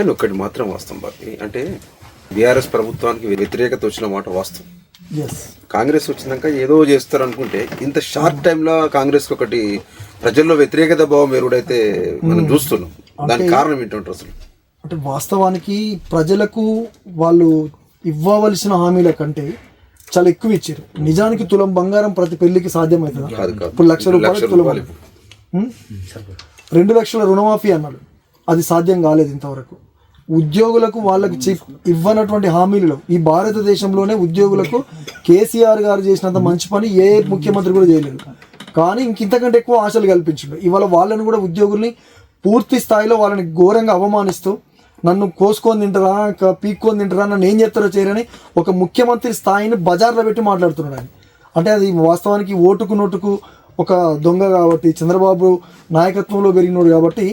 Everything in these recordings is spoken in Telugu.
కానీ ఒక్కటి మాత్రం వాస్తవం బాబీ. అంటే బీఆర్ఎస్ ప్రభుత్వానికి వ్యతిరేకత వచ్చిన మాట వాస్తవం. కాంగ్రెస్ వచ్చినాక ఏదో చేస్తారు అనుకుంటే ఇంత షార్ట్ టైంలో కాంగ్రెస్ ఒకటి ప్రజల్లో వ్యతిరేకత భావం ఎరుడైతే మనం చూస్తున్నాం. దానికి కారణం ఏంటంటారు అసలు? అంటే వాస్తవానికి ప్రజలకు వాళ్ళు ఇవ్వవలసిన హామీల కంటే చాలా ఎక్కువ ఇచ్చారు. నిజానికి తులం బంగారం ప్రతి పెళ్ళికి సాధ్యమవుతుందా? ఇప్పుడు లక్ష రూపాయలు తులం? రెండు లక్షల రుణమాఫీ అన్నాడు. అది సాధ్యం కాలేదు ఇంతవరకు. ఉద్యోగులకు వాళ్ళకి ఇవ్వనటువంటి హామీలు ఈ భారతదేశంలోనే ఉద్యోగులకు కేసీఆర్ గారు చేసినంత మంచి పని ఏ ముఖ్యమంత్రి కూడా చేయలేదు. కానీ ఇంకింతకంటే ఎక్కువ ఆశలు కల్పించిండు. ఇవాళ వాళ్ళని కూడా ఉద్యోగుల్ని పూర్తి స్థాయిలో వాళ్ళని ఘోరంగా అవమానిస్తూ నన్ను కోసుకొని తింటారా పీక్కొని తింటారా నన్ను ఏం చేస్తారో చేయరని ఒక ముఖ్యమంత్రి స్థాయిని బజార్లో పెట్టి మాట్లాడుతున్నాడు ఆయన. అంటే అది వాస్తవానికి ఓటుకు నోటుకు ఒక దొంగ కాబట్టి చంద్రబాబు నాయకత్వంలో పెరిగినోడు కాబట్టి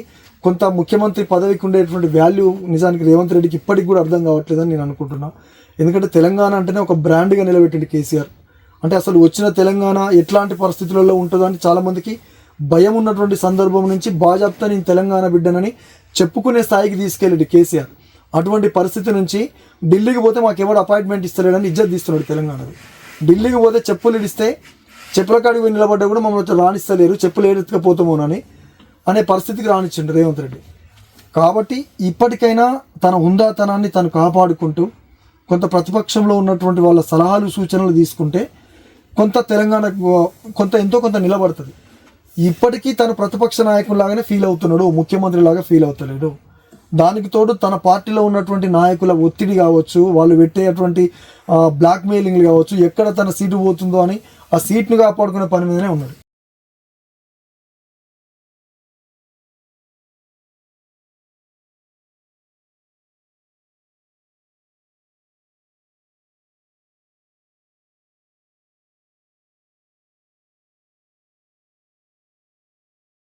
కొంత ముఖ్యమంత్రి పదవికి ఉండేటువంటి వాల్యూ నిజానికి రేవంత్ రెడ్డికి ఇప్పటికి కూడా అర్థం కావట్లేదని నేను అనుకుంటున్నా. ఎందుకంటే తెలంగాణ అంటేనే ఒక బ్రాండ్గా నిలబెట్టింది కేసీఆర్. అంటే అసలు వచ్చిన తెలంగాణ ఎట్లాంటి పరిస్థితులలో ఉంటుందో అని చాలామందికి భయం ఉన్నటువంటి సందర్భం నుంచి బాజాప్తా నేను తెలంగాణ బిడ్డనని చెప్పుకునే స్థాయికి తీసుకెళ్ళాడు కేసీఆర్. అటువంటి పరిస్థితి నుంచి ఢిల్లీకి పోతే మాకు అపాయింట్మెంట్ ఇస్తలేడని ఇజ్జత్ తీస్తున్నాడు తెలంగాణది. ఢిల్లీకి పోతే చెప్పులు ఇడిస్తే చెప్పుల కాడికి పోయి నిలబడ్డా కూడా మమ్మల్ని రాణిస్తలేరు చెప్పులు ఏడెత్తుకపోతామోనని. అనే పరిస్థితికి రానిచ్చిండు రేవంత్ రెడ్డి. కాబట్టి ఇప్పటికైనా తన హుందాతనాన్ని తను కాపాడుకుంటూ కొంత ప్రతిపక్షంలో ఉన్నటువంటి వాళ్ళ సలహాలు సూచనలు తీసుకుంటే కొంత తెలంగాణ కొంత ఎంతో కొంత నిలబడుతుంది. ఇప్పటికీ తను ప్రతిపక్ష నాయకులాగానే ఫీల్ అవుతున్నాడు ముఖ్యమంత్రి లాగా ఫీల్ అవుతలేడు. దానికి తోడు తన పార్టీలో ఉన్నటువంటి నాయకుల ఒత్తిడి కావచ్చు వాళ్ళు పెట్టేటువంటి బ్లాక్మెయిలింగ్లు కావచ్చు ఎక్కడ తన సీటు పోతుందో అని ఆ సీట్ను కాపాడుకునే పని మీదనే ఉన్నాడు.